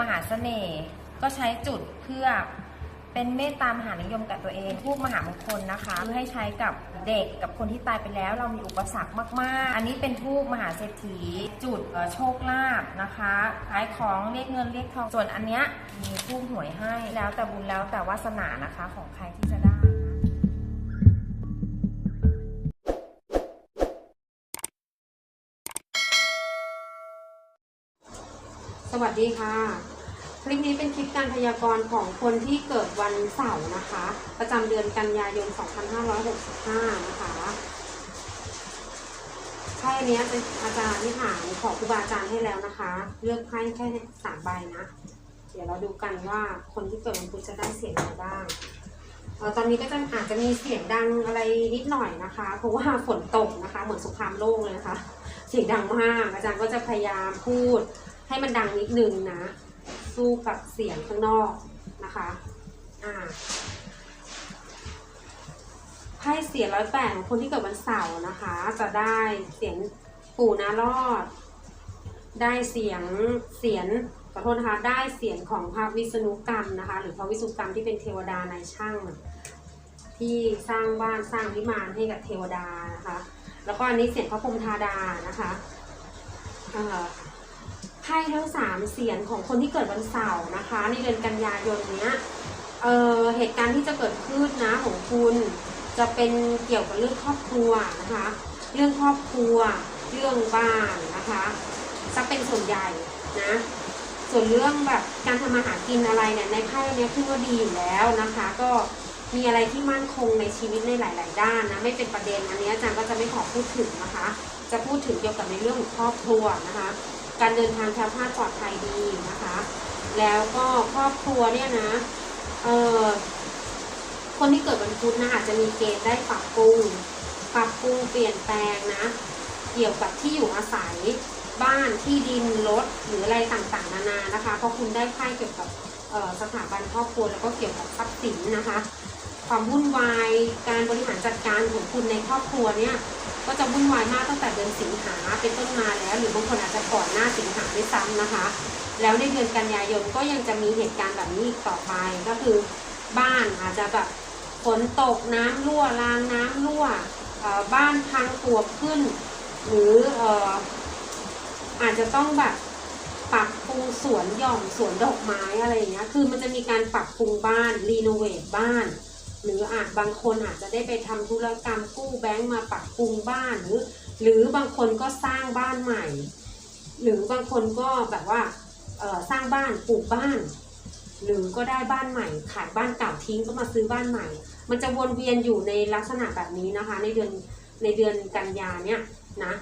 มหาเสน่ห์ก็ใช้จุดเพื่อเป็นเมตตามหานิยมกับตัวเองทูบมหามงคลนะคะเพื่อให้ใช้กับเด็กกับคนที่ตายไปแล้ว เรามีอุปสรรคมาก ๆ อันนี้เป็นทูบมหาเศรษฐี จุดโชคลาภนะคะขายของเรียกเงินเรียกทองส่วนอันเนี้ยมีทูบหวยให้แล้วแต่บุญแล้วแต่วาสนานะคะของใครที่จะได้ สวัสดีค่ะ คลิปนี้เป็นคลิปการพยากรณ์ของคนที่เกิดวันเสาร์นะคะ ประจำเดือนกันยายน 2565 นะคะไพ่เนี้ยเป็นอาจารย์ที่หางของครูบาอาจารย์ให้แล้วนะคะ เลือกไพ่แค่สามใบนะ เดี๋ยวเราดูกันว่าคนที่เกิดวันพุธจะได้เสียงอะไรบ้างตอนนี้ก็จะอาจจะมีเสียงดังอะไรนิดหน่อยนะคะ เพราะว่าฝนตกนะคะ เหมือนสงครามโลกเลยนะคะ เสียงดังมาก อาจารย์ก็จะพยายามพูด ให้มันดังนิดนึงนะ สู้กับเสียงข้างนอกนะคะอ่าไพ่เสียงร้อยแปดของคนที่เกิดวันเสาร์นะคะ จะได้เสียงปู่นารอด ได้เสียงเสียงขอโทษนะคะได้เสียงของพระวิษณุกรรมนะคะ หรือพระวิษณุกรรมที่เป็นเทวดาในช่าง ที่สร้างบ้านสร้างวิมานให้กับเทวดานะคะ แล้วก็อันนี้เสียงพระพรหมธาดานะคะ ไพ่ทั้งสามเสียงของคนที่เกิดวันเสาร์นะคะ ในเดือนกันยายนเนี้ยเเหตุการณ์ที่จะเกิดขึ้นนะของคุณจะเป็นเกี่ยวกับเรื่องครอบครัวนะคะ เรื่องครอบครัว เรื่องบ้านนะคะจะเป็นส่วนใหญ่นะ ส่วนเรื่องแบบการทำมาหากินอะไรเนี่ยในไพ่เนี้ยคือว่าดีอยู่แล้วนะคะ ก็มีอะไรที่มั่นคงในชีวิตในหลาย ๆ ด้านนะไม่เป็นประเด็นอันนี้อาจารย์ก็จะไม่ขอพูดถึงนะคะ จะพูดถึงเกี่ยวกับในเรื่องของครอบครัวนะคะ การเดินทางแคล้วคลาดปลอดภัยดีนะคะ แล้วก็ครอบครัวเนี่ยนะเออคนที่เกิดวันพุธนะอาจจะมีเกณฑ์ได้ปรับปรุงปรับปรุงเปลี่ยนแปลงนะเกี่ยวกับที่อยู่อาศัยบ้านที่ดินรถหรืออะไรต่างๆ นานานะคะเพราะคุณได้ไพ่เกี่ยวกับสถาบันครอบครัวแล้วก็เกี่ยวกับทรัพย์สินนะคะ ความวุ่นวายการบริหารจัดการของคุณในครอบครัวเนี่ย ก็จะวุ่นวายมากตั้งแต่เดือนสิงหาเป็นต้นมาแล้ว หรือบางคนอาจจะก่อนหน้าสิงหาด้วยซ้ำนะคะ แล้วในเดือนกันยายนก็ยังจะมีเหตุการณ์แบบนี้อีกต่อไปก็คือ บ้านอาจจะแบบฝนตกน้ำรั่วรางน้ำรั่วบ้านพังปวขึ้น หรือออาจจะต้องแบบปรับปรุงสวนหย่อมสวนดอกไม้อะไรอย่างเงี้ยคือมันจะมีการปรับปรุงบ้านรีโนเวทบ้าน หรืออาจบางคนอาจจะได้ไปทำธุรกรรมกู้แบงก์มาปรับปรุงบ้านหรือ หรือบางคนก็สร้างบ้านใหม่ หรือบางคนก็แบบว่าสร้างบ้านปลูกบ้าน หรือก็ได้บ้านใหม่ ขายบ้านเก่าทิ้งก็มาซื้อบ้านใหม่ มันจะวนเวียนอยู่ในลักษณะแบบนี้นะคะ ในเดือนในเดือนกันยาเนี่ยนะ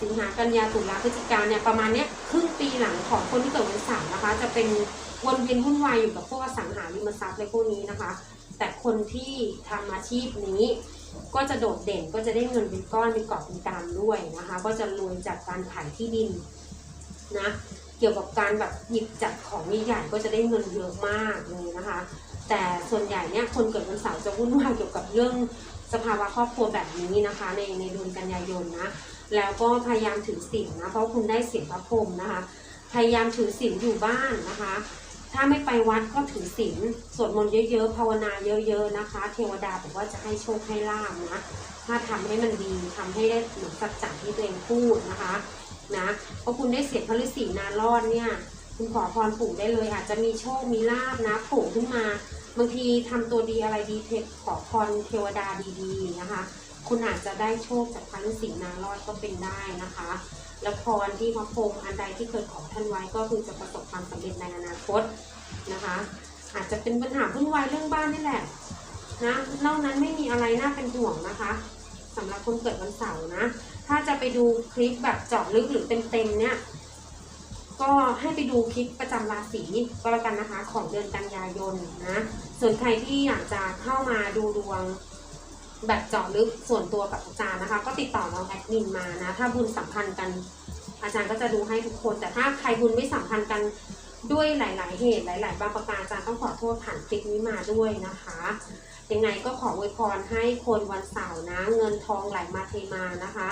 สิงหากันยาตุลาพฤศจิกาเนี่ยประมาณเนี้ยครึ่งปีหลังของคนที่เกิดวันเสาร์นะคะ จะเป็นวนเวียนวุ่นวายอยู่กับพวกอสังหาริมทรัพย์อะไรพวกนี้นะคะ แต่คนที่ทำอาชีพนี้ก็จะโดดเด่นก็จะได้เงินเป็นก้อนเป็นกอบเป็นกำด้วยนะคะ ก็จะรวยจากการขายที่ดินนะเกี่ยวกับการแบบหยิบจับของใหญ่ๆก็จะได้เงินเยอะมากเลยนะคะ แต่ส่วนใหญ่เนี่ยคนเกิดวันเสาร์จะวุ่นวายเกี่ยวกับเรื่องสภาวะครอบครัวแบบนี้นะคะ ในในเดือนกันยายนนะ แล้วก็พยายามถือศีลนะ เพราะคุณได้ศีลพระพรหมนะคะ พยายามถือศีลอยู่บ้านนะคะ ถ้าไม่ไปวัดก็ถือศีลสวดมนต์เยอะๆ ภาวนาเยอะๆนะคะ เทวดาบอกว่าจะให้โชคให้ลาบนะ ถ้าทำให้มันดีทำให้ได้เหมือนสัจจะที่ตัวเองพูดนะคะนะเพราะคุณได้เสียงพระฤาษีนารอดเนี่ย คุณขอพรปู่ได้เลย อาจจะมีโชคมีลาบนะโผล่ขึ้นมาบางทีทำตัวดีอะไรดีเทคขอพรเทวดาดีๆนะคะ คุณอาจจะได้โชคจากพระฤาษีนารอดก็เป็นได้นะคะ แล้วพรที่พระพรหมอันใดที่เคยขอท่านไว้ก็คือจะประสบความสำเร็จในอนาคตนะคะ อาจจะเป็นปัญหาวุ่นวายเรื่องบ้านนี่แหละนะนอกนั้นไม่มีอะไรน่าเป็นห่วงนะคะสำหรับคนเกิดวันเสาร์นะ ถ้าจะไปดูคลิปแบบเจาะลึกหรือเต็มๆเนี่ยก็ให้ไปดูคลิปประจำราศีก็แล้วกันนะคะ ของเดือนกันยายนนะ ส่วนใครที่อยากจะเข้ามาดูดวง แบบเจาะลึกส่วนตัวกับอาจารย์นะคะ ก็ติดต่อน้องแอดมินมานะ ถ้าบุญสัมพันธ์กัน อาจารย์ก็จะดูให้ทุกคน แต่ถ้าใครบุญไม่สัมพันธ์กันด้วยหลาย ๆ เหตุหลาย ๆ บางประการอาจารย์ต้องขอโทษผ่านคลิปนี้มาด้วยนะคะยังไงก็ขออวยพรให้คนวันเสาร์นะ เงินทองไหลมาเทมานะคะ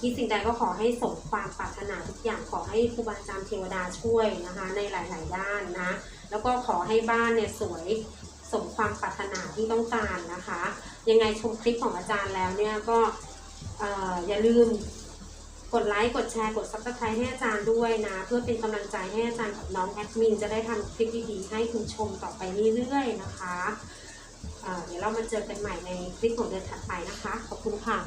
คิดสิ่งใดก็ขอให้สมความปรารถนาทุกอย่างขอให้ครูบาอาจารย์เทวดาช่วยนะคะ ในหลาย ๆ ด้านนะ แล้วก็ขอให้บ้านเนี่ยสวย สมความปรารถนาที่ต้องการนะคะ ยังไงชมคลิปของอาจารย์แล้วเนี่ยก็ออย่าลืมกดไลค์กดแชร์กดซับสไครต์ให้อาจารย์ด้วยนะ เพื่อเป็นกำลังใจให้อาจารย์กับน้องแอดมินจะได้ทำคลิปดีๆให้คุณชมต่อไปเรื่อยๆนะคะเเดี๋ยวเรามาเจอกันใหม่ในคลิปของเดือนถัดไปนะคะ ขอบคุณค่ะ